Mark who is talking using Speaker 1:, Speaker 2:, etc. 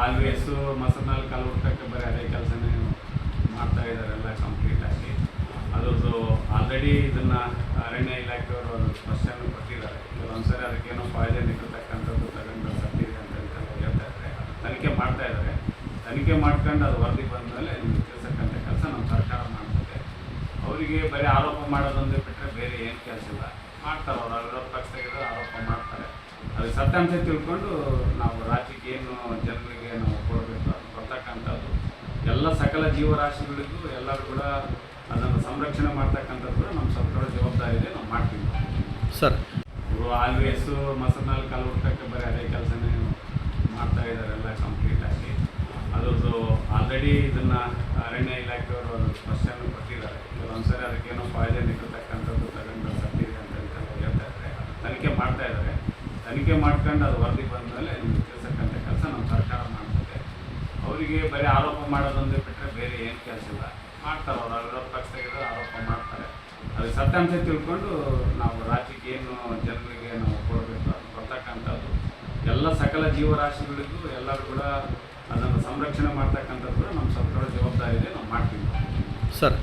Speaker 1: ಆಲ್ವೇಸು ಮಸನಲ್ಲಿ ಕಾಲು ಹುಡ್ಕಕ್ಕೆ ಬರೀ ಅದೇ ಕೆಲಸನೇ ಮಾಡ್ತಾ ಇದ್ದಾರೆ ಎಲ್ಲ ಕಂಪ್ಲೀಟ್ ಆಗಿ. ಅದ್ರದ್ದು ಆಲ್ರೆಡಿ ಇದನ್ನ ಅರಣ್ಯ ಇಲಾಖೆಯವರು ಅದು ಸ್ಪಷ್ಟನೆ ಕೊಟ್ಟಿದ್ದಾರೆ. ಕೆಲವೊಂದ್ಸರಿ ಅದಕ್ಕೇನೋ ಪಾಯ್ಸನ್ ಇರತಕ್ಕಂಥದ್ದು ತಗೊಂಡು ಸತ್ತಿದೆ ಅಂತ ಹೇಳ್ತಾ ಇದ್ದಾರೆ. ತನಿಖೆ ಮಾಡ್ತಾ ಇದ್ದಾರೆ. ತನಿಖೆ ಮಾಡ್ಕೊಂಡು ಅದು ವರದಿ ಬಂದಮೇಲೆ ನಿಮ್ಗೆ ತಿಳಿಸಕ್ಕಂಥ ಕೆಲಸ ನಮ್ಮ ಸರ್ಕಾರ ಮಾಡ್ತದೆ. ಅವರಿಗೆ ಬರೀ ಆರೋಪ ಮಾಡೋದಂದ್ರೆ ಬಿಟ್ಟರೆ ಬೇರೆ ಏನು ಕೆಲಸ ಇಲ್ಲ. ಮಾಡ್ತಾರೆ ಅವರು ಅದಕ್ಕೆ ಸತ್ಯಾಂಶ ತಿಳ್ಕೊಂಡು ನಾವು ರಾಜ್ಯಕ್ಕೆ ಏನು ಜನರಿಗೆ ನಾವು ಕೊಡಬೇಕು ಅದು ಕೊಡ್ತಕ್ಕಂಥದ್ದು ಎಲ್ಲ ಸಕಲ ಜೀವರಾಶಿಗಳಿಗೂ ಎಲ್ಲರೂ ಕೂಡ ಅದನ್ನು ಸಂರಕ್ಷಣೆ ಮಾಡ್ತಕ್ಕಂಥದ್ದು ಕೂಡ ನಮ್ಮ ಸರ್ಕಾರ ಜವಾಬ್ದಾರಿ ಇದೆ ನಾವು ಮಾಡ್ತೀವಿ.
Speaker 2: ಸರ್.
Speaker 1: ಇವರು ಆಲ್ವೇಸು ಮಸನಲ್ಲಿ ಕಾಲು ಹುಡ್ಕಕ್ಕೆ ಬರೀ ಅದೇ ಕೆಲಸನೇ ಮಾಡ್ತಾ ಇದ್ದಾರೆ ಎಲ್ಲ ಕಂಪ್ಲೀಟ್ ಆಗಿ. ಅದರದ್ದು ಆಲ್ರೆಡಿ ಇದನ್ನ ಅರಣ್ಯ ಇಲಾಖೆಯವರು ಅದು ಸ್ಪಷ್ಟನೆ ಕೊಟ್ಟಿದ್ದಾರೆ. ಕೆಲವೊಂದ್ಸರಿ ಅದಕ್ಕೇನೋ ಪಾಯ್ಸನ್ ಇರತಕ್ಕಂಥದ್ದು ತಗೊಂಡು ಸತ್ತಿದೆ ಅಂತ ಹೇಳ್ತಾ ಹೇಳ್ತಾ ಇದ್ದಾರೆ ಅದು ತನಿಖೆ ಮಾಡ್ತಾ ಇದ್ದಾರೆ ತನಿಖೆ ಮಾಡ್ಕೊಂಡು ಅದು ವರದಿ ಬಂದಮೇಲೆ ನಿಮ್ಗೆ ತಿಳಿಸಕ್ಕಂಥ ಕೆಲಸ ನಮ್ಮ ಸರ್ಕಾರ ಮಾಡ್ತದೆ. ಅವರಿಗೆ ಬರೀ ಆರೋಪ ಮಾಡೋದೊಂದೇ ಬಿಟ್ಟರೆ ಬೇರೆ ಏನು ಕೆಲಸ ಇಲ್ಲ. ಮಾಡ್ತಾರೆ ಅವರು ವಿರೋಧ ಪಕ್ಷದಾಗಿರೋ ಆರೋಪ ಮಾಡ್ತಾರೆ. ಅದಕ್ಕೆ ಸತ್ಯಾಂಶ ತಿಳ್ಕೊಂಡು ನಾವು ರಾಜ್ಯಕ್ಕೆ ಏನು ಜನರಿಗೆ ನಾವು ಕೊಡಬೇಕು ಅದು ಕೊಡ್ತಕ್ಕಂಥದ್ದು ಎಲ್ಲ ಸಕಲ ಜೀವರಾಶಿಗಳಿಗೂ ಎಲ್ಲರೂ ಕೂಡ ಅದನ್ನು ಸಂರಕ್ಷಣೆ ಮಾಡ್ತಕ್ಕಂಥದ್ದು ನಮ್ಮ ಸರ್ಕಾರ ಜವಾಬ್ದಾರಿ ಇದೆ, ನಾವು ಮಾಡ್ತೀವಿ.
Speaker 2: ಸರ್